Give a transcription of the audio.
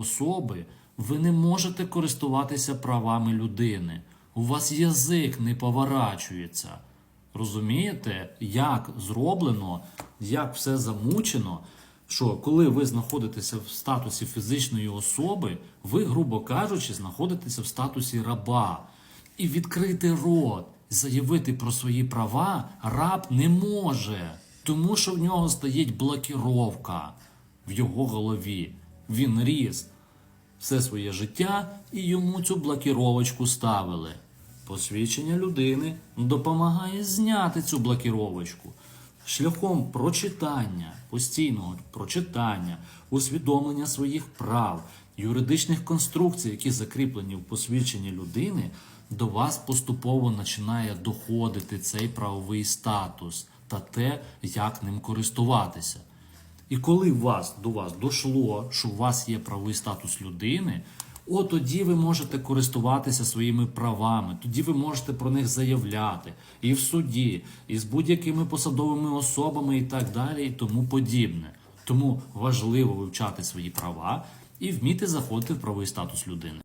особи, ви не можете користуватися правами людини. У вас язик не поворачується. Розумієте, як зроблено, як все замучено, що коли ви знаходитеся в статусі фізичної особи, ви, грубо кажучи, знаходитеся в статусі раба. І відкрити рот, заявити про свої права раб не може, тому що в нього стоїть блокіровка в його голові. Він ріс все своє життя і йому цю блокіровочку ставили. Посвідчення людини допомагає зняти цю блокіровочку шляхом прочитання, постійного прочитання, усвідомлення своїх прав, юридичних конструкцій, які закріплені в посвідченні людини, до вас поступово починає доходити цей правовий статус та те, як ним користуватися. І коли вас до вас дійшло, що у вас є правовий статус людини, от тоді ви можете користуватися своїми правами, тоді ви можете про них заявляти і в суді, і з будь-якими посадовими особами, і так далі, і тому подібне. Тому важливо вивчати свої права і вміти заходити в правовий статус людини.